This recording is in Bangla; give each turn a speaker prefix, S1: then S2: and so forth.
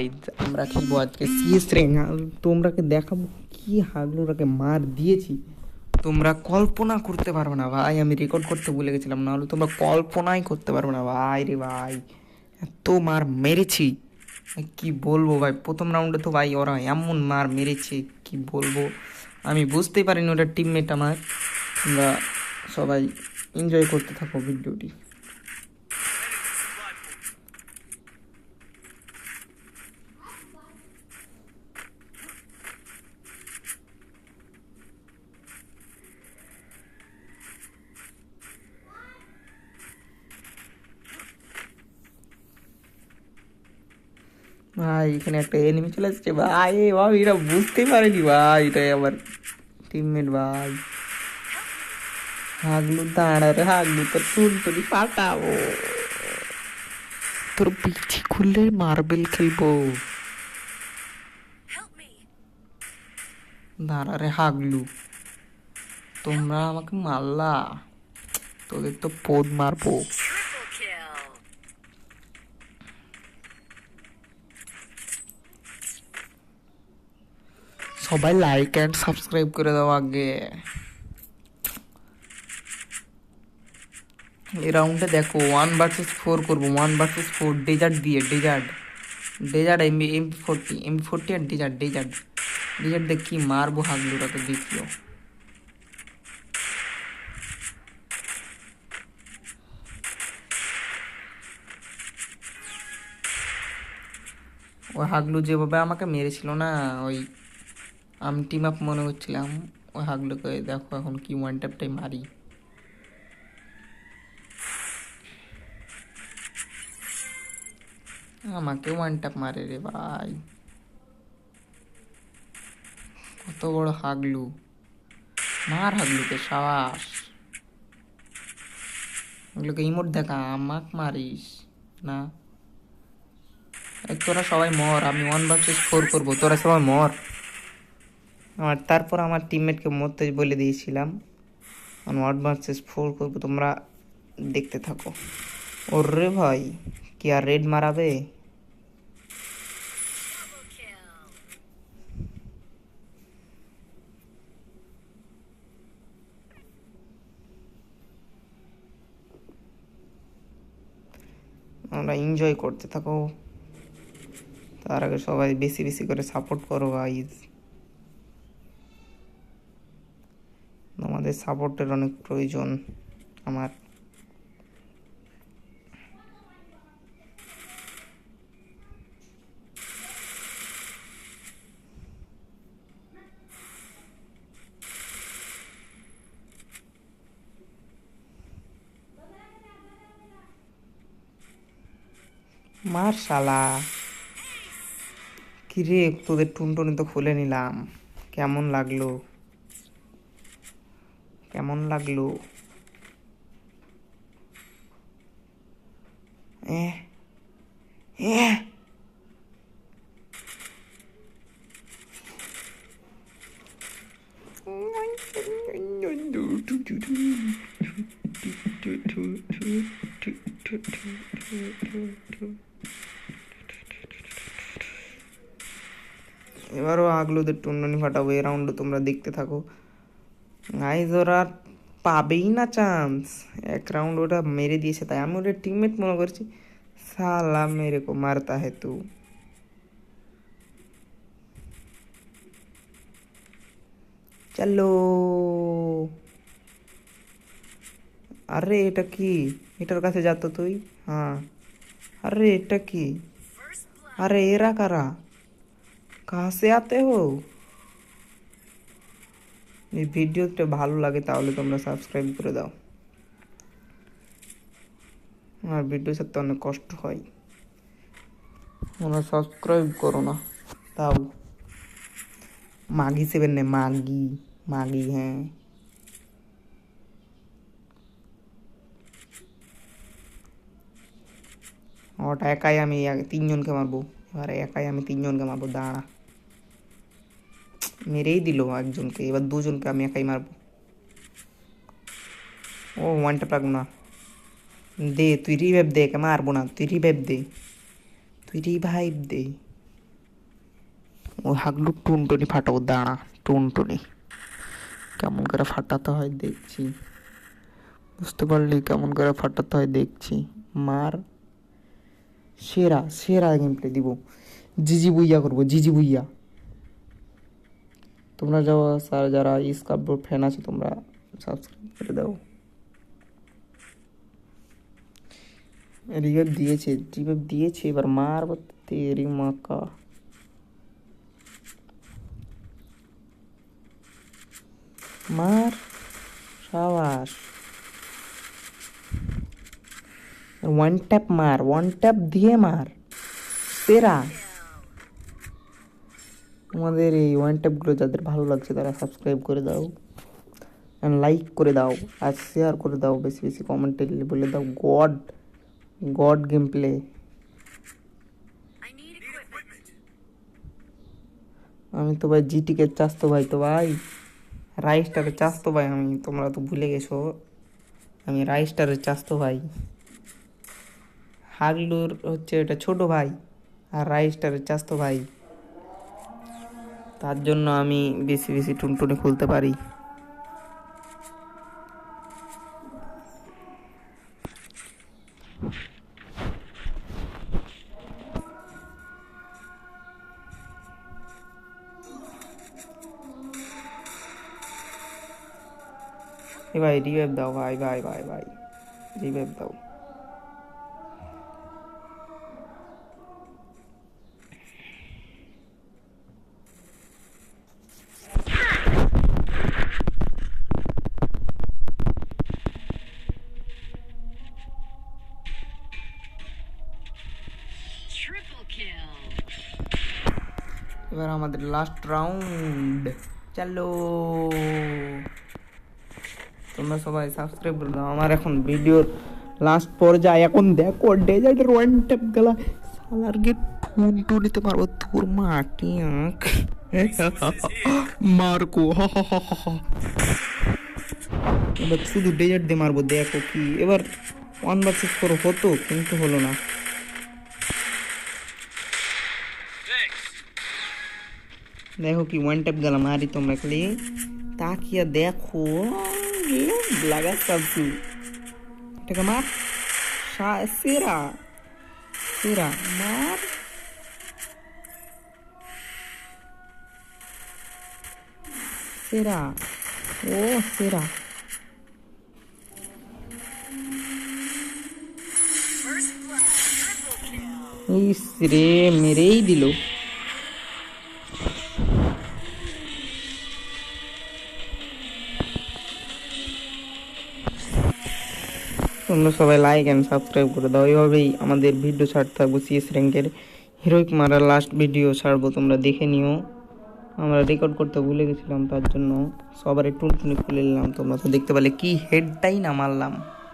S1: গাইজ আমরা খেলব আজকে সিএস র্যাঙ্ক তোমরাকে দেখাবো কি হাগলুরাকে মার দিয়েছি। তোমরা কল্পনা করতে পারবে না, ভাই, আমি রেকর্ড করতে ভুলে গেছিলাম, নাহলে তোমরা কল্পনাই করতে পারবে না, ভাই রে ভাই। এত মার মেরেছি। কি বলব ভাই, প্রথম রাউন্ডে তো ভাই ওরা এমন মার মেরেছে, কি বলব? আমি বুঝতেই পারিনি ওটা টিমমেট আমার। তোমরা সবাই এনজয় করতে থাকো ভিডিওটি ভাই এখানে একটা এনিমি চলে আসছে ভাই। ভাই এটা বুঝতেই পারেনি ভাই। এটাই আমার টিমমেট ভাই। হাগলু দাঁড়া রে হাগলু তোর চুল তুলি পাঠাবো তোর পিঠি খুললে মার্বেল খেলব। দাঁড়া রে হাগলু। তোমরা আমাকে মারলা। তোদের তো পোদ মারবো। সবাই লাইক অ্যান্ড সাবস্ক্রাইব করে দাও আগে। এই রাউন্ডে দেখো ওয়ান ভার্সেস ফোর করব। ওয়ান ভার্সেস ফোর ডেজার্ট দিয়ে desert desert MB M forty M forty আর ডেজার্ট ডেজার্ট ডেজার্ট দেখ কি মারবো হাগলুরা তো দেখিও। ওই হাগলু যেভাবে আমাকে মেরেছিল না, ওই আমি টিম আপ মনে করছিলাম ওই হাগলুকে দেখো এখন কি ওয়ান ট্যাপটাই মারি। আমাকে ওয়ান ট্যাপ মারে রে ভাই। কত বড় হাগলু। মার হাগলুকে সাবাস। ওগুলোকে ইমোট দেখা, আমাক মারিস, না? তোরা সবাই মর, আমি ওয়ান ভার্সেস ফোর করব, তোরা সবাই মর। আর তারপর আমার টিমমেটকে মরতে বলে দিয়েছিলাম ওয়ান ভার্সেস ফোর করব, তোমরা দেখতে থাকো। ওর ভাই, কি আর রেড মারাবে? আমরা এনজয় করতে থাকো। তার আগে সবাই বেশি বেশি করে সাপোর্ট করো গাইজ আমাদের সাপোর্টের অনেক প্রয়োজন আমার। মার শালা কিরে, তোদের টুনটুনি তো খুলে নিলাম। কেমন লাগল? কেমন লাগল? এ এ। এবারও আগলোদের টুনটুনি ফাটাবো রাউন্ডে তোমরা দেখতে থাকো। গাইজ ওরা আর পাবেই না চান্স এক রাউন্ড ওটা মেরে দিয়েছে তাই আমি ওটা টিমমেট মনে করছি সালা মেরে কো মারতা হে তু চলো আরে এটা কি এটার কাছে যাতো তুই হ্যাঁ আরে এটা কি
S2: First blood.
S1: अरे एरा करा कहाँ से आते हो এই ভিডিওটা ভালো লাগে তাহলে তোমরা সাবস্ক্রাইব করে দাও। আমার ভিডিও সাথে অনেক কষ্ট হয়। তোমরা সাবস্ক্রাইব করো না, তাও। মাগি সেভেন নে মাগি মাগি হ্যাঁ। ওটা একাই আমি তিনজনকে মারবো, এবারে একাই আমি তিনজনকে মারবো, দাঁড়া। মেরেই দিল একজনকে, এবার দুজনকে আমি একাই মারবো। ও ওয়ানটা পারব না। দে, তুই রিভাইভ দে মারবো না। তুই রিভাইভ দে। তুই রিভাইভ দে। ও হাগলু টুনটুনি ফাটাবো, দাঁড়া, টুনটুনি। কেমন করে ফাটাতে হয় দেখছি। বুঝতে পারলি কেমন করে ফাটাতে হয় দেখছি। মার। সেরা সেরা গেম প্লে দিব। জিজি বুইয়া করব, জিজি বুইয়া। তোমরা যাও স্যার যারা স্কার্বোর ফ্যান আছে তোমরা সাবস্ক্রাইব করে দাও রিভাইভ দিয়েছে রিভাইভ দিয়েছে এবার মারবো তেরি মাকা মার সাবাস ওয়ান ট্যাপ মার ওয়ান ট্যাপ দিয়ে মার সেরা আমাদের এই ওয়ান ট্যাপগুলো যাদের ভালো লাগছে তারা সাবস্ক্রাইব করে দাও অ্যান্ড লাইক করে দাও আর শেয়ার করে দাও, বেশি বেশি কমেন্টে বলে দাও গড গড গেম প্লে. আমি তো ভাই জিটিকে চাস্তো ভাই তো ভাই। রাইস্টারের চাস্তো ভাই আমি, তোমরা তো ভুলে গেছো। আমি রাইস্টারে রাইস্টারের চাস্তো ভাই। হাগলুর হচ্ছে এটা ছোট ভাই, আর রাইস্টারের চাস্তো ভাই। তার জন্য আমি বেশি বেশি টুনটুনি খুলতে পারি। ভাই রিভাইভ দাও ভাই ভাই ভাই ভাই রিভাইভ দাও। আমাদের লাস্ট রাউন্ড চলো। তোমরা সবাই সাবস্ক্রাইব করে দাও। আমার এখন ভিডিওর লাস্ট পর্যায়ে। এখন দেখো ডেজার্টের ওয়ান ট্যাপ গেলা। সালার গে ঠুন টুনিতে মারবো তোর মাটি আঁক মার্কো। এবার শুধু ডেজার্ট দিয়ে মারবো, দেখো কি। এবার ওয়ান ভার্সেস ফোর হতো, কিন্তু হলো না। দেখো কি ওয়ান ট্যাপ গেলাম আরি তোমরা খালি তাকিয়া দেখো লাগা সবচু এটাকে মার সা- সেরা সেরা মার সেরা ও সেরা
S2: First blood. Triple kill.
S1: ইস রে মেরেই তোমরা সবাই লাইক অ্যান্ড সাবস্ক্রাইব করে দাও। এইভাবেই আমাদের ভিডিও ছাড়তে থাকব সিএস র্যাঙ্কের হিরোইক মারার লাস্ট ভিডিও ছাড়বো, তোমরা দেখে নিও। আমরা রেকর্ড করতে ভুলে গেছিলাম, তার জন্য সবার একটু খুলে নিলাম। তোমরা তো দেখতে পেলে কি হেডটাই না মারলাম